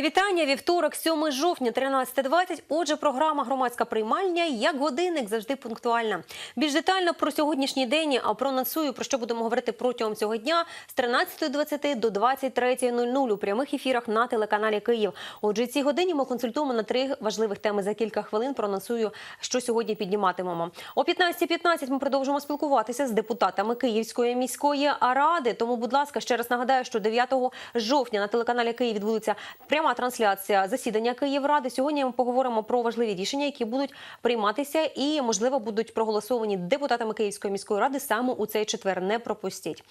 Evitan вітання. Вівторок, 7 жовтня, 13.20. Отже, програма громадська приймальня як годинник завжди пунктуальна. Більш детально про сьогоднішній день а про проанонсую, про що будемо говорити протягом цього дня з 13.20 до 23.00 у прямих ефірах на телеканалі Київ. Отже, цій годині ми консультуємо на три важливих теми. За кілька хвилин Про проанонсую, що сьогодні підніматимемо. О 15.15 ми продовжимо спілкуватися з депутатами Київської міської ради. Тому, будь ласка, ще раз нагадаю, що 9 жовтня на телеканалі Київ відбудеться пряма трансляція засідання Київради. Сьогодні ми поговоримо про важливі рішення, які будуть прийматися і, можливо, будуть проголосовані депутатами Київської міської ради саме у цей четвер. Не пропустіть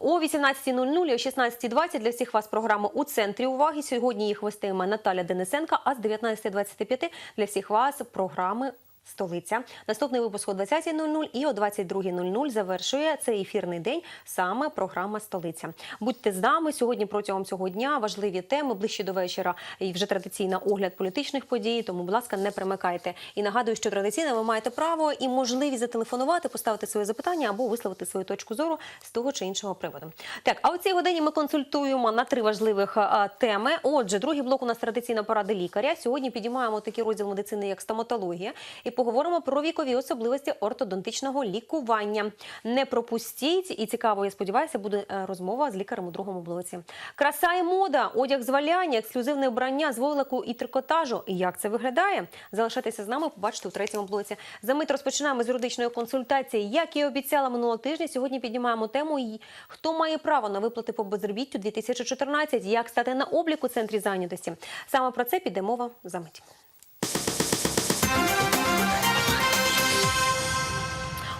о 18.00 і о 16.20 для всіх вас програми у центрі уваги. Сьогодні їх вестиме Наталя Денисенка. А з 19.25 для всіх вас програми. Столиця. Наступний випуск о 20.00 і о 22.00 завершує цей ефірний день саме програма Столиця. Будьте з нами сьогодні протягом цього дня. Важливі теми ближче до вечора. І вже традиційна огляд політичних подій. Тому, будь ласка, не примикайте. І нагадую, що традиційно ви маєте право і можливість зателефонувати, поставити своє запитання або висловити свою точку зору з того чи іншого приводу. Так, а у цій годині ми консультуємо на три важливих теми. Отже, другий блок у нас традиційна порада лікаря. Сьогодні підіймаємо такий розділ медицини, як стоматологія, і поговоримо про вікові особливості ортодонтичного лікування. Не пропустіть, і цікаво, я сподіваюся, буде е, розмова з лікарем у другому блоці. Краса і мода, одяг з валяння, ексклюзивне вбрання з войлику і трикотажу. Як це виглядає? Залишайтеся з нами, побачите у третьому блоці. За мить розпочинаємо з юридичної консультації. Як і обіцяла минулого тижня, сьогодні піднімаємо тему хто має право на виплати по безробіттю 2014, як стати на обліку центрі зайнятості. Саме про це піде мова за мить.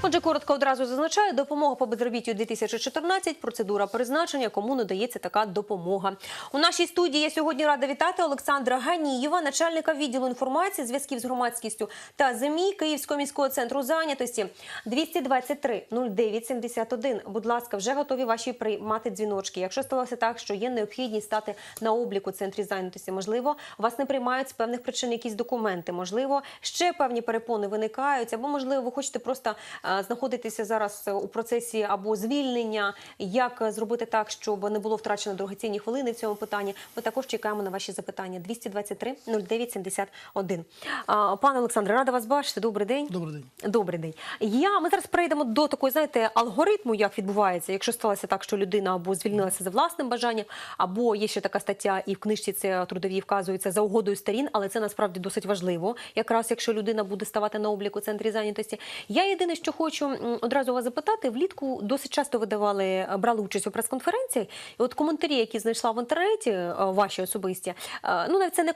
Отже, коротко одразу зазначаю, допомога по безробіттю 2014, процедура призначення, кому надається така допомога. У нашій студії я сьогодні рада вітати Олександра Ганієва, начальника відділу інформації, зв'язків з громадськістю та ЗМІ Київського міського центру зайнятості 223 09 71. Будь ласка, вже готові ваші приймати дзвіночки. Якщо сталося так, що є необхідність стати на обліку центрі зайнятості, можливо, вас не приймають з певних причин якісь документи, можливо, ще певні перепони виникають, або можливо, ви хочете просто е, знаходитися зараз у процесі або звільнення. Як зробити так, щоб не було втрачено дорогоцінні хвилини в цьому питанні? Ми також чекаємо на ваші запитання. 223 09 71. А, Пане Олександре, рада вас бачити. Добрий день. Добрий день. Добрий день. Я ми зараз перейдемо до такої, знаєте, алгоритму, як відбувається, якщо сталося так, що людина або звільнилася за власним бажанням, або є ще така стаття, і в книжці це трудовій вказується за угодою сторін, але це насправді досить важливо, якраз якщо людина буде ставати на облік у центрі зайнятості. Я єдине, що хочу м, одразу вас запитати, влітку досить часто ви давали, брали участь у прес-конференціях, і от коментарі, які знайшла в інтернеті, е, ваші особисті, е, ну навіть це не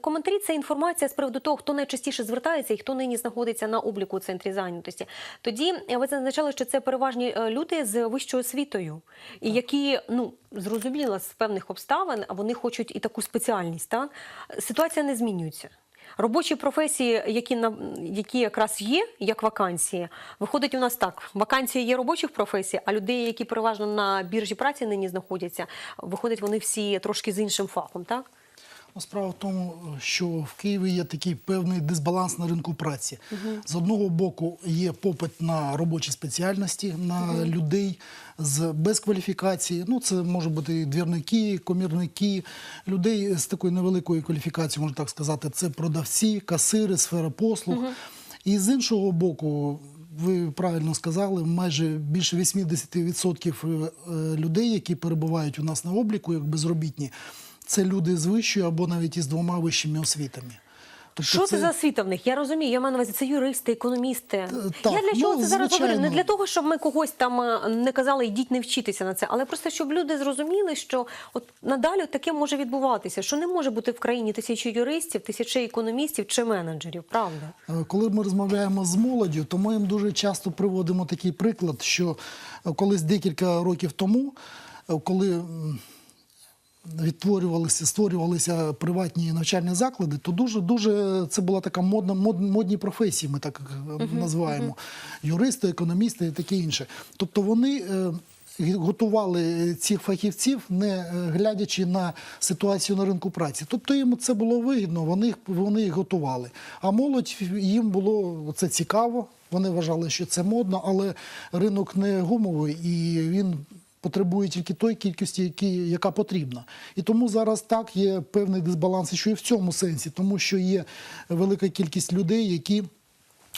коментарі, це інформація з приводу того, хто найчастіше звертається і хто нині знаходиться на обліку у центрі зайнятості. Тоді е, ви зазначали, що це переважні е, люди з вищою освітою, і які ну зрозуміло з певних обставин, а вони хочуть і таку спеціальність. Так ситуація не змінюється. Робочі професії, які на які якраз є, як вакансії, виходить у нас так: вакансії є робочих професій, а людей, які переважно на біржі праці нині знаходяться, виходить вони всі трошки з іншим фахом, так? Ну, Справа в тому, що в Києві є такий певний дисбаланс на ринку праці. З одного боку є попит на робочі спеціальності, на людей з без кваліфікації. Ну, це може бути двірники, комірники, людей з такою невеликою кваліфікацією, можна так сказати, це продавці, касири, сфера послуг. І з іншого боку, ви правильно сказали, майже більше 80% е, людей, які перебувають у нас на обліку як безробітні, це люди з вищою або навіть із двома вищими освітами. Тобто Що це за освіта в них? Я розумію, я маю на увазі, це юристи, економісти. так, я для чого ну, це зараз говорю? Не для того, щоб ми когось там е, не казали, йдіть не вчитися на це, але просто щоб люди зрозуміли, що от надалі таке може відбуватися, що не може бути в країні тисячі юристів, тисячі економістів чи менеджерів, правда? Е, Коли ми розмовляємо з молоддю, то ми їм дуже часто приводимо такий приклад, що е, колись декілька років тому, коли відтворювалися, створювалися приватні навчальні заклади, то дуже дуже це була така модна мод, модні професії, ми так е, називаємо юристи, економісти і таке інше. Тобто вони. е, Готували цих фахівців, не е, глядячи на ситуацію на ринку праці. Тобто їм це було вигідно, вони, їх- вони їх готували. А молодь їм було це цікаво, вони вважали, що це модно, але ринок не гумовий і він потребує тільки той кількості, які, яка потрібна. І тому зараз так є певний дисбаланс, що і в цьому сенсі, тому що є велика кількість людей, які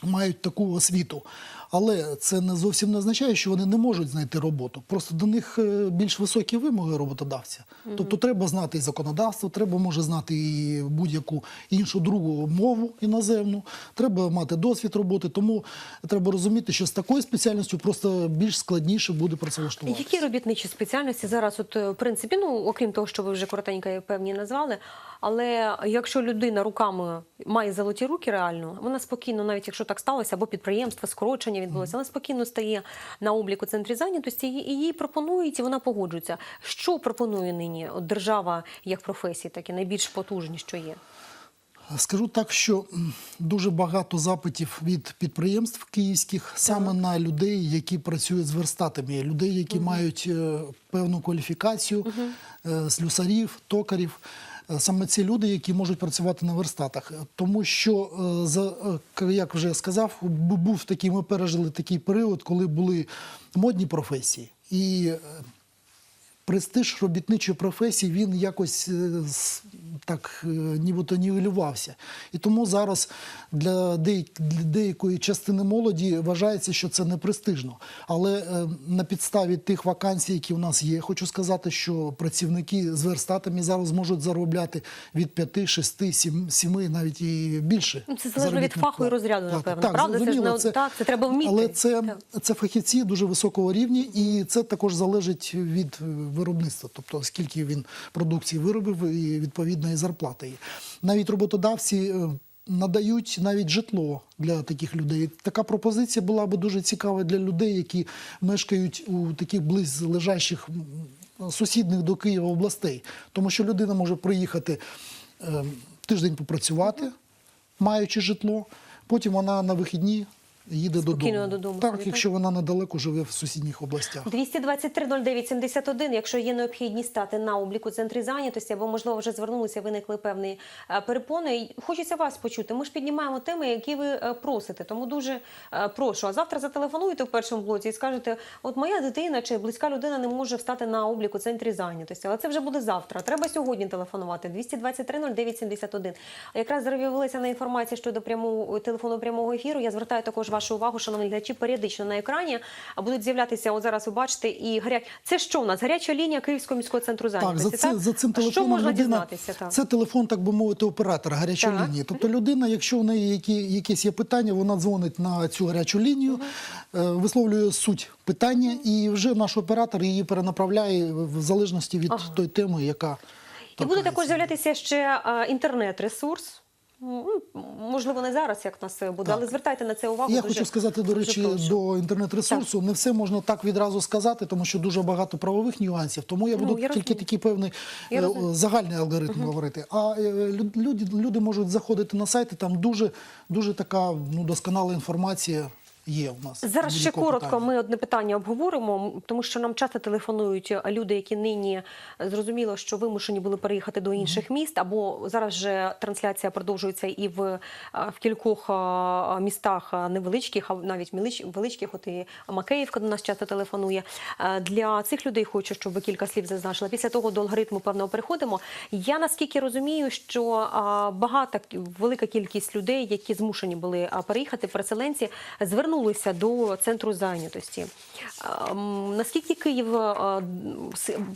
мають таку освіту. Але це не зовсім не означає, що вони не можуть знайти роботу. Просто до них е, більш високі вимоги роботодавця. Тобто треба знати і законодавство, треба може знати і будь-яку іншу другу мову іноземну, треба мати досвід роботи. Тому треба розуміти, що з такою спеціальністю просто більш складніше буде працевлаштувати. Які робітничі спеціальності зараз, от е, в принципі, ну окрім того, що ви вже коротенько певні назвали. Але якщо людина руками має золоті руки, реально вона спокійно, навіть якщо так сталося, або підприємство, скорочення відбулося, вона спокійно стає на обліку центрі зайнятості і їй пропонують, і вона погоджується. Що пропонує нині держава як професії, такі найбільш потужні, що є? Скажу так, що дуже багато запитів від підприємств київських саме на людей, які працюють з верстатами, людей, які мають е, певну кваліфікацію, е, слюсарів, токарів. Е, Саме ці люди, які можуть працювати на верстатах, тому що е, е, як вже сказав, був такий. Ми пережили такий період, коли були модні професії, і престиж робітничої професії він якось е, так е, нібито нівелювався. І тому зараз для, деякої частини молоді вважається, що це не престижно. Але е, на підставі тих вакансій, які у нас є, хочу сказати, що працівники з верстатами зараз можуть заробляти від 5, 6, 7, 7 навіть і більше. Ну, це залежно від фаху і розряду, напевно, правда? Це ж не- так, це треба вміти. Але це, це фахівці дуже високого рівня, і це також залежить від виробництва, тобто скільки він продукції виробив, і відповідної зарплати. Навіть роботодавці. е, Надають навіть житло для таких людей. Така пропозиція була би дуже цікава для людей, які мешкають у таких близлежащих сусідних до Києва областей. Тому що людина може приїхати е, тиждень попрацювати, маючи житло, потім вона на вихідні їде Спокійно додому. додому Так, собі, так? якщо вона недалеко живе в сусідніх областях. 223 09 71, якщо є необхідність стати на обліку центрі зайнятості, або можливо вже звернулися, виникли певні е, перепони. Хочеться вас почути. Ми ж піднімаємо теми, які ви е, просите. Тому дуже е, прошу. А завтра зателефонуєте в першому блоці і скажете: от моя дитина чи близька людина не може встати на обліку центрі зайнятості. Але це вже буде завтра. Треба сьогодні телефонувати. 223 09 71. А якраз з'явилася на інформація щодо прямого телефону прямого ефіру. Я звертаю також вашу увагу, шановні глядачі, періодично на екрані будуть з'являтися. От зараз ви бачите, і гарять. Це що у нас? Гаряча лінія Київського міського центру Так, за, це, за цим А що телефоном можна людина, дізнатися? Так. це телефон, так би мовити, оператора гарячої Так. лінії. Тобто людина, якщо в неї які, якісь є питання, вона дзвонить на цю гарячу лінію, е, висловлює суть питання, і вже наш оператор її перенаправляє в залежності від Ага. тої теми, яка І буде також з'являтися ще е, інтернет-ресурс. Ну, Можливо, не зараз, як в нас буде, але звертайте на це увагу. Я дуже- хочу сказати, до речі, прошу. до інтернет-ресурсу. Не все можна так відразу сказати, тому що дуже багато правових нюансів. Тому я Ну, буду я тільки такий певний Я е, загальний алгоритм говорити. А е, люди, люди можуть заходити на сайти, там дуже, дуже така ну, досконала інформація є у нас. Зараз ще коротко питання. ми одне питання обговоримо, тому що нам часто телефонують е, люди, які нині е, зрозуміло, що вимушені були переїхати до інших міст, або зараз же трансляція продовжується і в, е, в кількох містах невеличких, а навіть величких, от і Макеївка до нас часто телефонує. Для цих людей хочу, щоб ви кілька слів зазначили. Після того до алгоритму певного переходимо. Я наскільки розумію, що багата велика кількість людей, які змушені були переїхати, переселенці, звернулися до центру зайнятості. Наскільки Київ,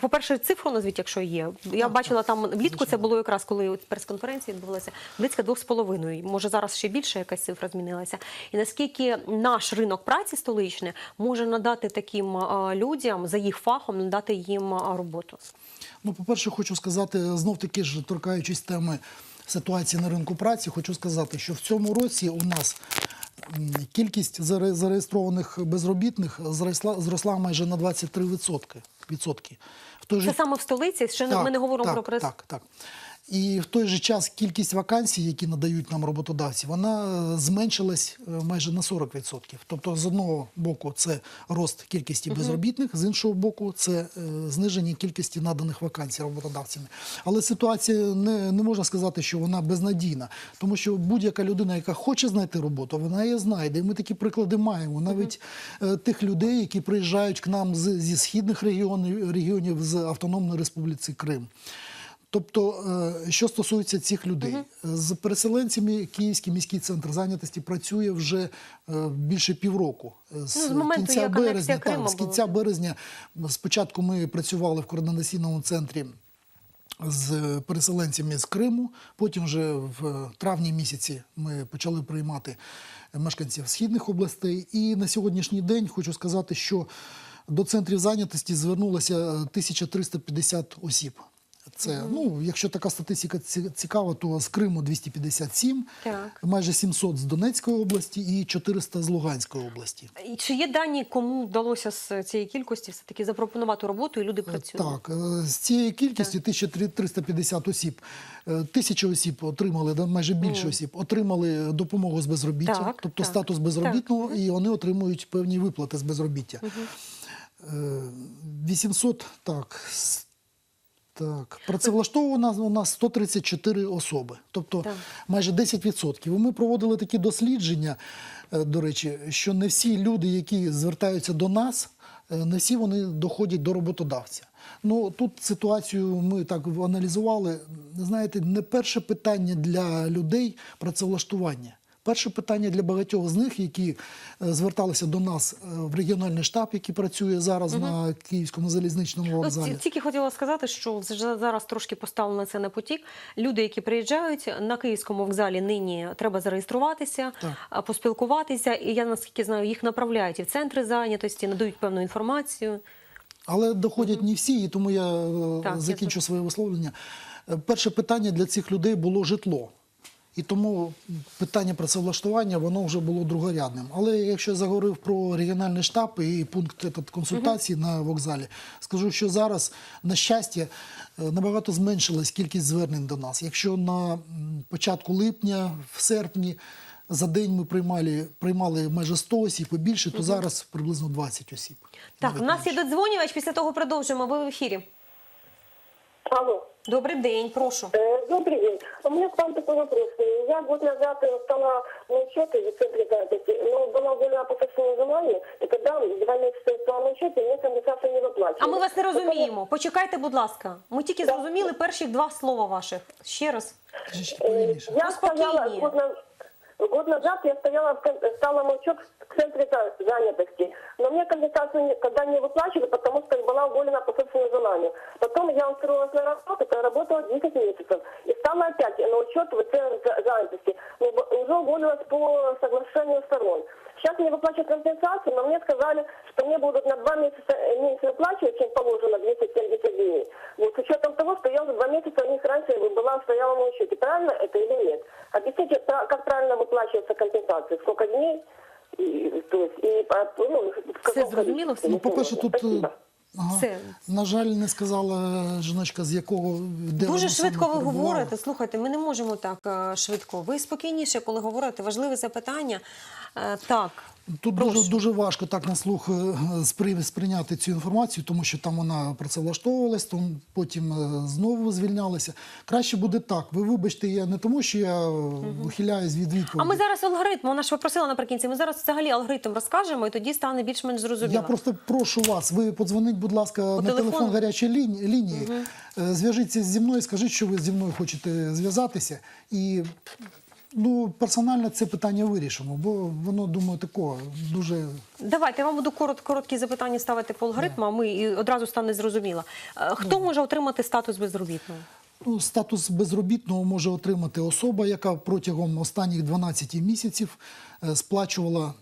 по-перше, цифру назвіть, якщо є. Я бачила там влітку. Це було якраз коли прес-конференція відбувалася близько двох з половиною. Може зараз ще більше якась цифра змінилася. І наскільки наш ринок праці столичний може надати таким людям за їх фахом, надати їм роботу. Ну, по-перше, хочу сказати, знов таки ж торкаючись теми ситуації на ринку праці, хочу сказати, що в цьому році у нас кількість зареєстрованих безробітних зросла, зросла майже на 23%. відсотки. Це саме в столиці. Ще так, ми не говоримо так, про прес. Так, так. І в той же час кількість вакансій, які надають нам роботодавці, вона е, зменшилась е, майже на 40%. Тобто, з одного боку, це рост кількості безробітних, з іншого боку, це е, зниження кількості наданих вакансій роботодавцями. Але ситуація не, не можна сказати, що вона безнадійна, тому що будь-яка людина, яка хоче знайти роботу, вона її знайде. І ми такі приклади маємо. Навіть тих людей, які приїжджають к нам з, зі східних регіонів, регіонів з Автономної Республіки Крим. Тобто, е, що стосується цих людей, з переселенцями Київський міський центр зайнятості працює вже е, більше півроку. З, Ну, з моменту, кінця березня, Криму так, з кінця березня спочатку ми працювали в координаційному центрі з переселенцями з Криму. Потім вже в травні місяці ми почали приймати мешканців східних областей. І на сьогоднішній день хочу сказати, що до центрів зайнятості звернулося 1350 осіб. Це, ну, якщо така статистика цікава, то з Криму 257, Так. майже 700 з Донецької області і 400 з Луганської області. І чи є дані, кому вдалося з цієї кількості все-таки запропонувати роботу і люди працюють? Так, е, з цієї кількості 1350 осіб, е, тисяча осіб отримали, да, майже більше осіб, отримали допомогу з безробіття, Так, тобто так. статус безробітного, і вони отримують певні виплати з безробіття. Е, 800, так, так, працевлаштовано у нас 134 особи, тобто Так. майже 10%. І Ми проводили такі дослідження, е, до речі, що не всі люди, які звертаються до нас, е, не всі вони доходять до роботодавця. Ну тут ситуацію ми так аналізували. Знаєте, не перше питання для людей працевлаштування. Перше питання для багатьох з них, які е, зверталися до нас е, в регіональний штаб, який працює зараз на Київському залізничному вокзалі. ті- тільки хотіла сказати, що зараз трошки поставлено це на потік. Люди, які приїжджають на київському вокзалі, нині треба зареєструватися, Так. поспілкуватися. І я наскільки знаю, їх направляють і в центри зайнятості, надають певну інформацію. Але доходять не всі, і тому я е, Так, я закінчу своє висловлення. Перше питання для цих людей було житло. І тому питання працевлаштування воно вже було другорядним. Але якщо я заговорив про регіональний штаб і пункт этот, консультації на вокзалі, скажу, що зараз, на щастя, е, набагато зменшилась кількість звернень до нас. Якщо на початку липня, в серпні за день ми приймали, приймали майже 100 осіб і більше, то зараз приблизно 20 осіб. Так, у нас є додзвонювач, після того продовжимо. Ви в ефірі. Алло. Добрий день, прошу. Э, Добрый день. У меня к вам такой вопрос. Я год назад э, стала на учете в центре занятости, но была уволена по собственному желанию, и когда два месяца стала на учете, мне компенсацию не выплачивали. А ми вас не Потом я- розуміємо. Почекайте, будь ласка. Ми тільки зрозуміли перші два слова ваших. Ще раз. Скажіть Э, повільніше. Я Ну, стояла спокойнее. год, на- год назад я стояла в стала на учет в центре занятости, но мне компенсацию никогда не выплачивали, потому что я была уволена по собственному желанию. Потом я устроилась на работу, работала 10 месяцев и стала опять на учет в центре занятости. Но уже уволилась по соглашению сторон. Сейчас мне выплачивают компенсацию, но мне сказали, что мне будут на два месяца э, меньше выплачивать, чем положено 270 дней. Вот с учетом того, что я уже два месяца у них раньше была стояла на учете. Правильно это или нет? Объясните, пра- как правильно выплачивается компенсация? Сколько дней? И, то есть, и, по- ну, в каком зрозуміло количестве, все? Ну, по-перше, если тут можно? е, Спасибо. ага, Все. на жаль, не сказала жіночка, з якого де Дуже швидко ви говорите. Слухайте, ми не можемо так е, швидко. Ви спокійніше, коли говорите. Важливе запитання. Е, Так. Тут Прошу. дуже дуже важко так на слух е, сприйняти цю інформацію, тому що там вона працевлаштовувалась, там потім е, знову звільнялася. Краще буде так. Ви вибачте, я не тому, що я ухиляюсь від відповіді. А ми зараз алгоритм, вона ж попросила наприкінці. Ми зараз взагалі алгоритм розкажемо, і тоді стане більш-менш зрозуміло. Я просто прошу вас, ви подзвоніть, будь ласка, на телефону? телефон гарячої лінії. лінії. Е, Зв'яжіться зі мною, скажіть, що ви зі мною хочете зв'язатися. І ну, персонально це питання вирішимо, бо воно, думаю, такого дуже Давайте я вам буду корот, короткі запитання ставити по алгоритму, а ми і одразу стане зрозуміло. Е, Хто може отримати статус безробітного? Ну, статус безробітного може отримати особа, яка протягом останніх 12 місяців е, сплачувала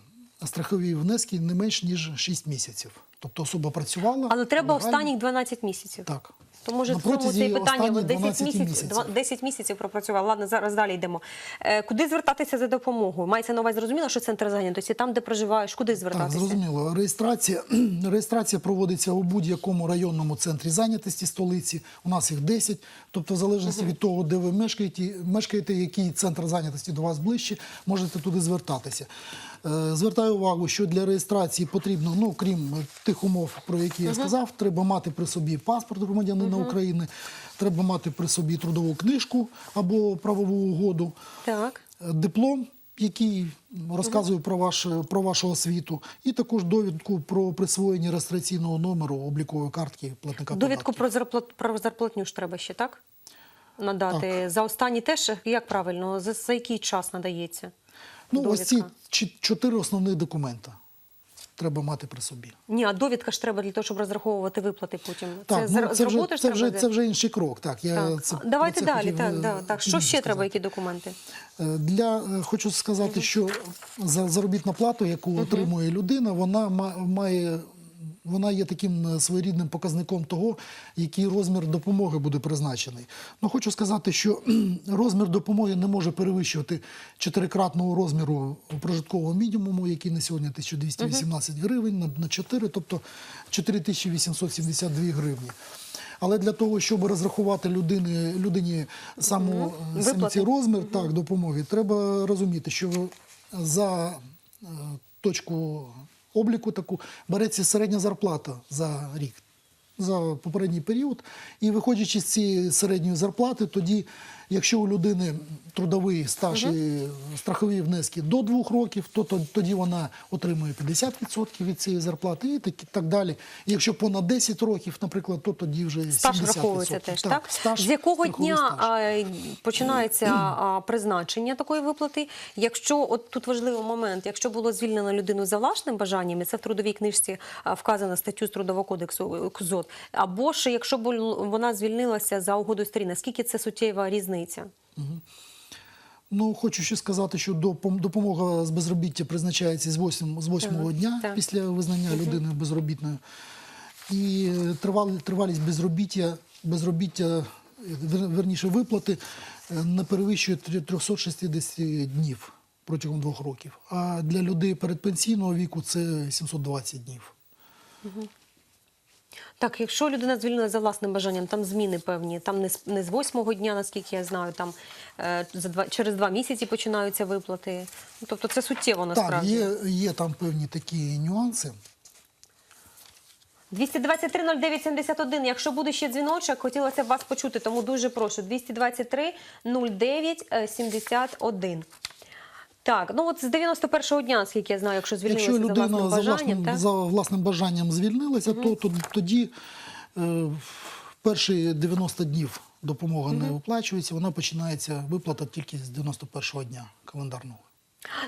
страхові внески не менш ніж 6 місяців. Тобто особа працювала. Але треба легально. останніх 12 місяців. Так. То може в цьому протязі це питання останніх 10 місяців, місяців. два- 10 місяців пропрацював. Ладно, зараз далі йдемо. Е, Куди звертатися за допомогою? Мається на увазі, зрозуміло, що центр зайнятості, там, де проживаєш, куди Так, звертатися? зрозуміло. Реєстрація, реєстрація проводиться у будь-якому районному центрі зайнятості столиці. У нас їх 10. Тобто, в залежності від того, де ви мешкаєте, мешкаєте, який центр зайнятості до вас ближче, можете туди звертатися. Е, Звертаю увагу, що для реєстрації потрібно, ну крім тих умов, про які я сказав, треба мати при собі паспорт громадянина України, треба мати при собі трудову книжку або правову угоду Так. е, диплом, який розказує про, ваш, про вашу освіту, і також довідку про присвоєння реєстраційного номеру облікової картки платника Довідку податків. про зарплат про зарплатню ж треба ще, так? Надати. За останні теж, як правильно, за, за який час надається? Ну, ось ці довідка? чотири основні документа треба мати при собі. Ні, а довідка ж треба для того, щоб розраховувати виплати потім. Так, це ну, це, вже, це, вже, це вже інший крок. Так, я Так. це, Давайте це далі. хотів, Так, так, так. Що ще ще треба, які документи? Е, Для е, хочу сказати, що за заробітну плату, яку отримує людина, вона ма- має. Вона є таким е, своєрідним показником того, який розмір допомоги буде призначений. Ну хочу сказати, що розмір допомоги не може перевищувати чотирикратного розміру прожиткового мінімуму, який на сьогодні 1218 гривень на, на 4, тобто 4872 гривні. Але для того, щоб розрахувати людині, людині саму, е, Виплати. ці розмір так, допомоги, треба розуміти, що за е, точку обліку таку береться середня зарплата за рік. За попередній період, і виходячи з цієї середньої зарплати, тоді, якщо у людини трудовий стаж і страхові внески до двох років, то, то тоді вона отримує 50% від цієї зарплати і так, так далі. І якщо понад 10 років, наприклад, то тоді вже Стаж 70%. враховується теж, так? стаж, З якого дня стаж. починається призначення такої виплати? Якщо от тут важливий момент, якщо було звільнено людину за власним бажанням, і це в трудовій книжці вказано статтю з трудового кодексу е, КЗОТ, або ж якщо вона звільнилася за угодою сторін, наскільки це суттєва різниця? Ну, хочу ще сказати, що допомога з безробіття призначається з 8, з 8 дня так. після визнання людини безробітною. І е, тривалість безробіття, безробіття, е, верніше виплати, е, не перевищує 360 днів протягом двох років. А для людей передпенсійного віку це 720 днів. Так, якщо людина звільнена за власним бажанням, там зміни певні, там не з, не з восьмого дня, наскільки я знаю, там е, за два, через два місяці починаються виплати. Ну, тобто це суттєво Так, насправді. є, є там певні такі нюанси. 223-09-71. Якщо буде ще дзвіночок, хотілося б вас почути, тому дуже прошу. 223-09-71. Так, ну от з 91-го дня, скільки я знаю, якщо звільнилися Якщо за власним людина за бажанням, власним, за власним бажанням звільнилася, то, то тоді е, перші 90 днів допомога не виплачується, вона починається виплата тільки з 91-го дня календарного.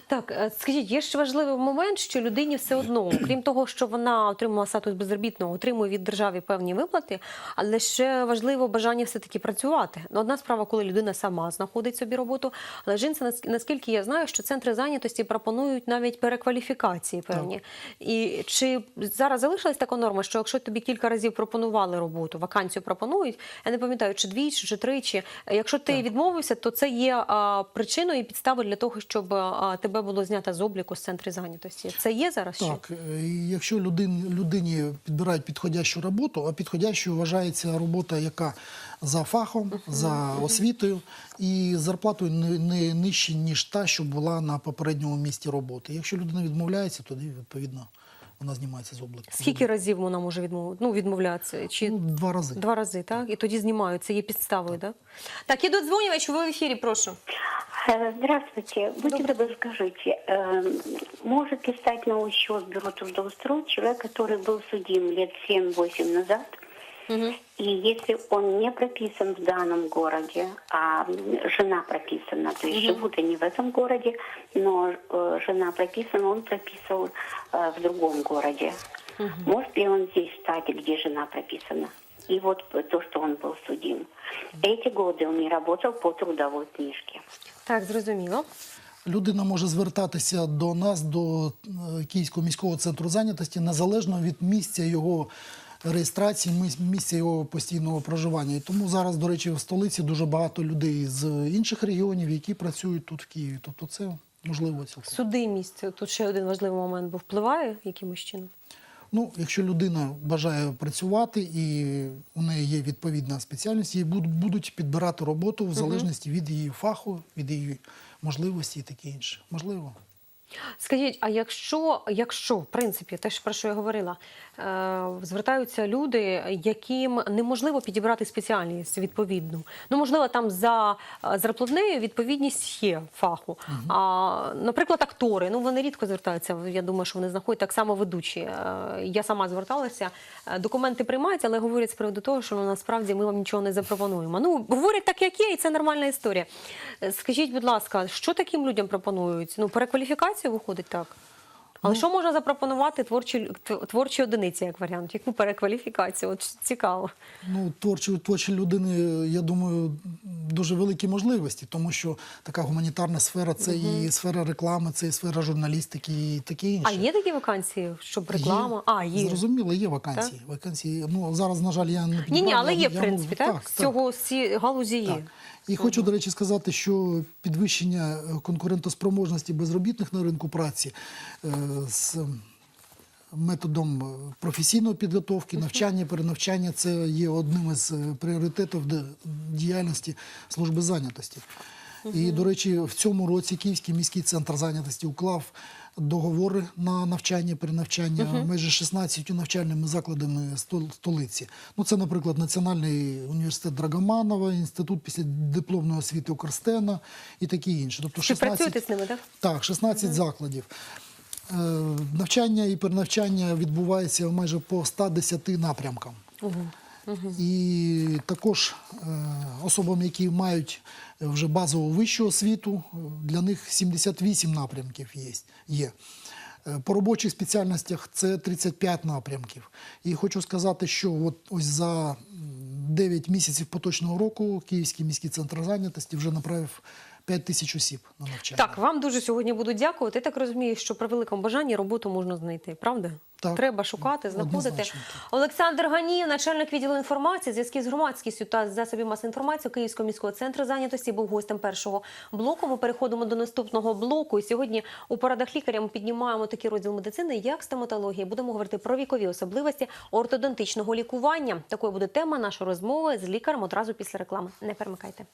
Так, е, скажіть, є ще важливий момент, що людині все одно, крім того, що вона отримала статус безробітного, отримує від держави певні виплати, але ще важливо бажання все-таки працювати. Ну, одна справа, коли людина сама знаходить собі роботу, але жінці, нас- наскільки я знаю, що центри зайнятості пропонують навіть перекваліфікації певні. І чи зараз залишилась така норма, що якщо тобі кілька разів пропонували роботу, вакансію пропонують, я не пам'ятаю, чи двічі, чи тричі, якщо ти відмовився, то це є причиною і підставою для того, щоб а, тебе було знято з обліку з центру зайнятості. Це є зараз ще? Так, е, якщо людин, людині підбирають підходящу роботу, а підходящою вважається робота, яка за фахом, за освітою і зарплатою не, не нижче, ніж та, що була на попередньому місці роботи. Якщо людина відмовляється, тоді відповідно вона знімається з обліку. Скільки разів вона може відмовити? Ну, відмовлятися? Чи Ну, два рази. два рази, так? І тоді знімають. Це є підставою, так? Так, іду дзвонювач, ви в ефірі, прошу. Э, Здравствуйте. Будьте добры, скажите, э, может ли стать на учет бюро трудоустроить человек, который был судим лет 7-8 назад, и если он не прописан в данном городе, а жена прописана, то есть живут они в этом городе, но э, жена прописана, он прописал в другом городе. Может ли он здесь стать, где жена прописана? И вот то, что он был судим. Эти годы он не работал по трудовой книжке. Так, зрозуміло. Людина може звертатися до нас, до е, Київського міського центру зайнятості, незалежно від місця його реєстрації місця його постійного проживання. І тому зараз, до речі, в столиці дуже багато людей з інших регіонів, які працюють тут в Києві. Тобто це можливо цілком. Судимість тут ще один важливий момент, бо впливає якимось чином. Ну, якщо людина бажає працювати і у неї є відповідна спеціальність, їй будуть підбирати роботу в залежності від її фаху, від її можливості і таке інше. Можливо. Скажіть, а якщо, якщо в принципі, те, ж, про що я говорила, е, звертаються люди, яким неможливо підібрати спеціальність відповідну. Ну, можливо, там за е, зарплатнею відповідність є фаху. А, наприклад, актори, ну вони рідко звертаються. Я думаю, що вони знаходять так само ведучі. Е, я сама зверталася. Документи приймаються, але говорять з приводу того, що ну, насправді ми вам нічого не запропонуємо. Ну, говорять так, як є, і це нормальна історія. Скажіть, будь ласка, що таким людям пропонують? Ну, перекваліфікацію виходить так. Але що можна запропонувати творчі, лю- творчі одиниці як варіант? Яку перекваліфікацію? От цікаво. Ну, творчі, творчі людини, я думаю, дуже великі можливості, тому що така гуманітарна сфера це і сфера реклами, це і сфера журналістики, і таке інше. А є такі вакансії, щоб реклама? Є. А, є. Зрозуміло, є вакансії. Вакансії. Ну, зараз, на жаль, я не Ні, ні, але я- є, в принципі, можу- так? З цього з цієї галузі є. Так. І хочу, до речі, сказати, що підвищення е, конкурентоспроможності безробітних на ринку праці е, з методом е, професійної підготовки, навчання, перенавчання це є одним із пріоритетів діяльності служби зайнятості. І, до речі, в цьому році Київський міський центр зайнятості уклав договори на навчання, перенавчання майже 16 навчальними закладами стол- столиці. Ну, це, наприклад, Національний університет Драгоманова, інститут післядипломної освіти Укрстена і такі інші. Тобто Співпрацюєте з ними, так? так, 16 закладів. Е, Навчання і перенавчання відбувається майже по 110 напрямкам. І також е, особам, які мають вже базову вищу освіту, е, для них 78 напрямків є. Е, По робочих спеціальностях це 35 напрямків. І хочу сказати, що от ось за м, 9 місяців поточного року Київський міський центр зайнятості вже направив 5 тисяч осіб на навчання. Так, вам дуже сьогодні буду дякувати. Я так розумію, що при великому бажанні роботу можна знайти, правда? Так. Треба шукати, знаходити. Однозначно, Олександр Ганієв, начальник відділу інформації, зв'язків з громадськістю та засобів масової інформації Київського міського центру зайнятості був гостем першого блоку. Ми переходимо до наступного блоку. І сьогодні у порадах лікаря ми піднімаємо такий розділ медицини, як стоматологія. Будемо говорити про вікові особливості ортодонтичного лікування. Такою буде тема нашої розмови з лікарем одразу після реклами. Не перемикайте.